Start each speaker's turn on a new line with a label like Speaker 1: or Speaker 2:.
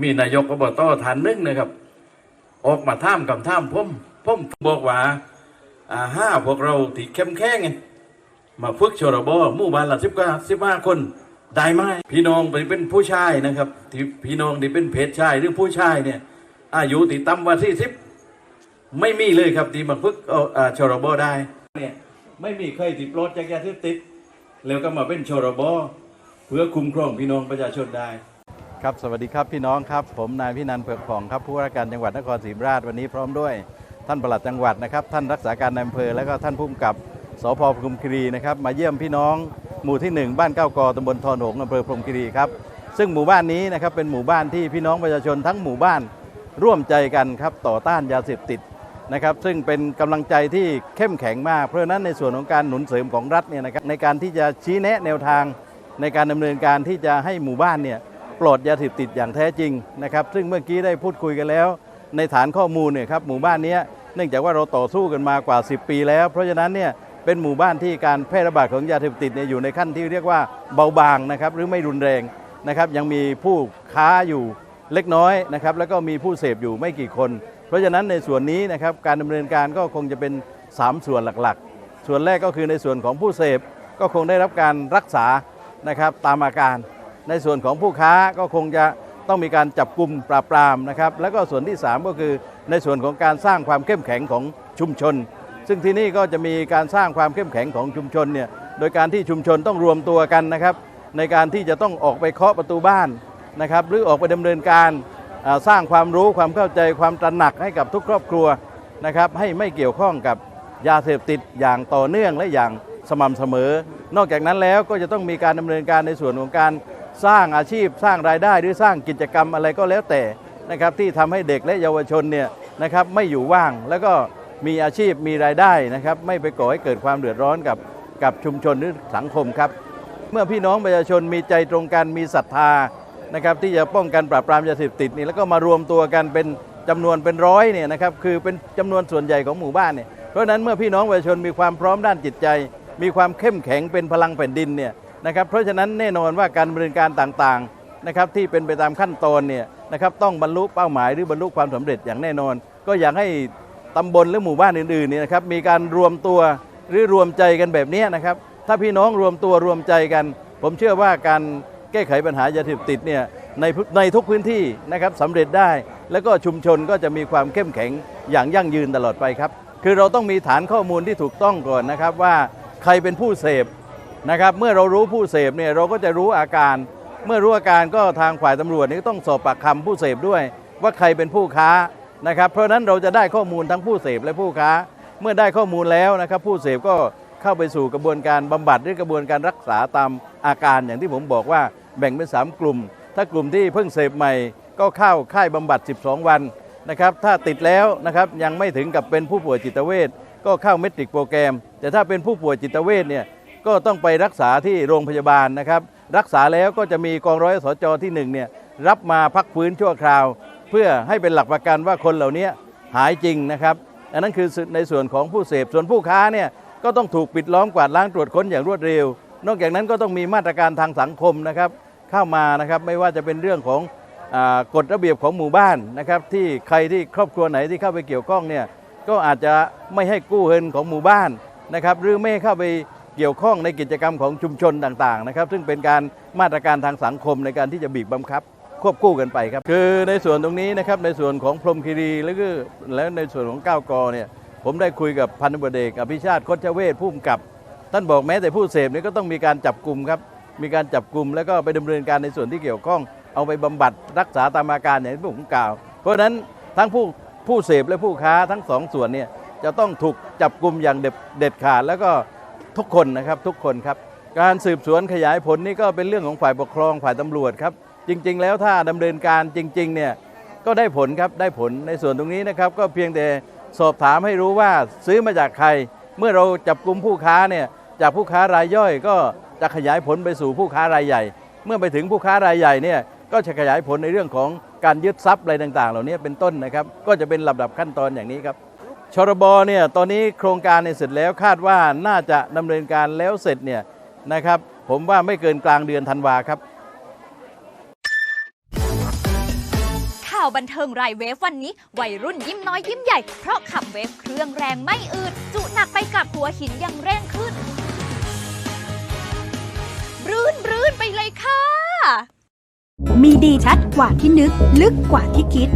Speaker 1: มีนายกอบตท่านหนึงนะครับ ออกมาท่ามกับท่ามผมผมบอกว่าอ่าห้าพวกเราที่เข้มแข็งไงมาฝึกชรบหมู่บ้านละสิบก้าสิบห้าคนได้ไหมพี่น้องไปเป็นผู้ชายนะครับที่พี่น้องที่เป็นเพศชายหรือผู้ชายเนี่ย อายุติต่ำกว่าสี่สิบไม่มีเลยครับที่มาฝึกเอาอ่าชรบได้เนี่ยไม่มีใครติดรถจากยาเสพติดแล้วก็มาเป็นชรบเพื่อคุ้มครองพี่น้องประชาชนได้
Speaker 2: ครับสวัสดีครับพี่น้องครับผมนายพินันเผือกผ่องครับผู้ว่าการจังหวัดนครศรีธรรมราชวันนี้พร้อมด้วยท่านปลัดจังหวัดนะครับท่านรักษาการนายอำเภอและก็ท่านผู้กำกับสพพรมคีรีนะครับมาเยี่ยมพี่น้องหมู่ที่ 1 บ้านเก้ากอตำบลทอนหงอำเภอพรมคีรีครับซึ่งหมู่บ้านนี้นะครับเป็นหมู่บ้านที่พี่น้องประชาชนทั้งหมู่บ้านร่วมใจกันครับต่อต้านยาเสพติดนะครับซึ่งเป็นกำลังใจที่เข้มแข็งมาก เพราะฉะนั้นในส่วนของการหนุนเสริมของรัฐเนี่ยนะครับในการที่จะชี้แนะแนวทางในการดำเนินการที่จะให้หมู่บ้านเนี่ย ปลอดยาเสพติดอย่างแท้จริงนะครับซึ่งเมื่อกี้ได้พูดคุยกันแล้ว ในฐานข้อมูลเนี่ยครับหมู่บ้านนี้เนื่องจากว่าเราต่อสู้กันมากว่า 10 ปีแล้ว เพราะฉะนั้นเนี่ยเป็นหมู่บ้านที่การแพร่ระบาดของยาเสพติดเนี่ยอยู่ในขั้นที่เรียกว่าเบาบางนะครับหรือไม่รุนแรงนะครับยังมีผู้ค้าอยู่เล็กน้อยนะครับแล้วก็มีผู้เสพอยู่ไม่กี่คน เพราะฉะนั้นในส่วนนี้นะครับการดำเนินการก็คงจะเป็น 3 ส่วนหลักๆ ส่วนแรกก็คือในส่วนของผู้เสพก็คงได้รับการรักษานะครับตามอาการ ในส่วนของผู้ค้าก็คงจะต้องมีการจับกลุ่มปราบปรามนะครับ แล้วก็ส่วนที่ 3 ก็คือในส่วนของการสร้างความเข้มแข็งของชุมชน ซึ่งที่นี่ก็จะมีการสร้างความเข้มแข็งของชุมชนเนี่ยโดยการที่ชุมชนต้องรวมตัวกันนะครับ ในการที่จะต้องออกไปเคาะประตูบ้านนะครับหรือออกไปดำเนินการสร้างความรู้ความเข้าใจความตระหนักให้กับทุกครอบครัวนะครับให้ไม่เกี่ยวข้องกับยาเสพติดอย่างต่อเนื่องและอย่างสม่ำเสมอ นอกจากนั้นแล้วก็จะต้องมีการดำเนินการในส่วนของการ สร้างอาชีพสร้างรายได้หรือสร้างกิจกรรมอะไรก็แล้วแต่นะครับที่ทำให้เด็กและเยาวชนเนี่ยนะครับไม่อยู่ว่างแล้วก็มีอาชีพมีรายได้นะครับ ไม่ไปก่อให้เกิดความเดือดร้อนกับกับชุมชนหรือสังคมครับ เมื่อพี่น้องประชาชนมีใจตรงกันมีศรัทธานะครับที่จะป้องกันปราบปรามยาเสพติดนี่แล้วก็มารวมตัวกันเป็นจำนวนเป็นร้อยเนี่ยนะครับคือเป็นจำนวนส่วนใหญ่ของหมู่บ้านเนี่ยเพราะฉะนั้นเมื่อพี่น้องประชาชนมีความพร้อมด้านจิตใจ มีความเข้มแข็งเป็นพลังแผ่นดินเนี่ย นะครับเพราะฉะนั้นแน่นอนว่าการดำเนินการต่างๆนะครับที่เป็นไปตามขั้นตอนเนี่ยนะครับต้องบรรลุเป้าหมายหรือบรรลุความสำเร็จอย่างแน่นอน ก็อยากให้ตำบลหรือหมู่บ้านอื่นๆเนี่ยนะครับมีการรวมตัวหรือรวมใจกันแบบนี้นะครับถ้าพี่น้องรวมตัวรวมใจกัน ผมเชื่อว่าการแก้ไขปัญหายาเสพติดเนี่ยในในทุกพื้นที่นะครับสำเร็จได้ แล้วก็ชุมชนก็จะมีความเข้มแข็งอย่างยั่งยืนตลอดไปครับ คือเราต้องมีฐานข้อมูลที่ถูกต้องก่อนนะครับว่าใครเป็นผู้เสพ นะครับเมื่อเรารู้ผู้เสพเนี่ยเราก็จะรู้อาการ เมื่อรู้อาการก็ทางฝ่ายตำรวจนี่ก็ต้องสอบปากคำผู้เสพด้วย ว่าใครเป็นผู้ค้านะครับ เพราะนั้นเราจะได้ข้อมูลทั้งผู้เสพและผู้ค้า เมื่อได้ข้อมูลแล้วนะครับ ผู้เสพก็เข้าไปสู่กระบวนการบำบัดหรือกระบวนการรักษาตามอาการอย่างที่ผมบอกว่าแบ่งเป็น 3 กลุ่ม ถ้ากลุ่มที่เพิ่งเสพใหม่ก็เข้าค่ายบำบัด 12 วันนะครับถ้าติดแล้วนะครับยังไม่ถึงกับเป็นผู้ป่วยจิตเวชก็เข้าเมตริกโปรแกรม แต่ถ้าเป็นผู้ป่วยจิตเวชเนี่ย ก็ต้องไปรักษาที่โรงพยาบาลนะครับ รักษาแล้วก็จะมีกองร้อยสจที่หนึ่งเนี่ยรับมาพักฟื้นชั่วคราว เพื่อให้เป็นหลักประกันว่าคนเหล่านี้หายจริงนะครับ อันนั้นคือในส่วนของผู้เสพส่วนผู้ค้าเนี่ยก็ต้องถูกปิดล้อมกวาดล้างตรวจค้นอย่างรวดเร็ว นอกจากนั้นก็ต้องมีมาตรการทางสังคมนะครับ เข้ามานะครับไม่ว่าจะเป็นเรื่องของอกฎระเบียบของหมู่บ้านนะครับ ที่ใครที่ครอบครัวไหนที่เข้าไปเกี่ยวข้องเนี่ยก็อาจจะไม่ให้กู้เงินของหมู่บ้านนะครับ หรือไม่ให้เข้าไป เกี่ยวข้องในกิจกรรมของชุมชนต่างๆนะครับ ซึ่งเป็นการมาตรการทางสังคมในการที่จะบีบบังคับ ควบคู่กันไปครับ คือในส่วนตรงนี้นะครับในส่วนของพรมคีรีแล้วก็แล้วในส่วนของก้าวกอเนี่ยผมได้คุยกับพันธบดเอกอภิชาติโคชเวศผู้กำกับ ท่านบอกแม้แต่ผู้เสพนี่ก็ต้องมีการจับกลุ่มครับมีการจับกลุ่มแล้วก็ไปดำเนินการในส่วนที่เกี่ยวข้อง เอาไปบำบัดรักษาตามอาการอย่างที่ผมกล่าว เพราะฉะนั้นทั้งผู้ผู้เสพและผู้ค้าทั้งสองส่วนเนี่ยจะต้องถูกจับกลุ่มอย่างเด็ดเด็ดขาดแล้วก็ ทุกคนนะครับทุกคนครับ การสืบสวนขยายผลนี่ก็เป็นเรื่องของฝ่ายปกครองฝ่ายตำรวจครับ จริง ๆ แล้วถ้าดำเนินการจริงๆเนี่ยก็ได้ผลครับได้ผลในส่วนตรงนี้นะครับ ก็เพียงแต่สอบถามให้รู้ว่าซื้อมาจากใคร เมื่อเราจับกลุ่มผู้ค้าเนี่ยจากผู้ค้ารายย่อยก็จะขยายผลไปสู่ผู้ค้ารายใหญ่ เมื่อไปถึงผู้ค้ารายใหญ่เนี่ยก็จะขยายผลในเรื่องของการยึดทรัพย์อะไรต่าง ๆ เหล่านี้เป็นต้นนะครับ ก็จะเป็นลำดับขั้นตอนอย่างนี้ครับ ชรบเนี่ยตอนนี้โครงการเนี่ยเสร็จแล้วคาดว่าน่าจะดำเนินการแล้วเสร็จเนี่ยนะครับ ผมว่าไม่เกินกลางเดือนธันวาครับา
Speaker 3: วบันเทิงรายเวฟวันนี้ วัยรุ่นยิ้มน้อยยิ้มใหญ่ เพราะขับเวฟเครื่องแรงไม่อืดจุหนักไปกับหัวหินยังเร่งขึ้นบรื้นบรื้นไปเลยค่ะ
Speaker 4: มีดีชัดกว่าที่นึก ลึกกว่าที่คิด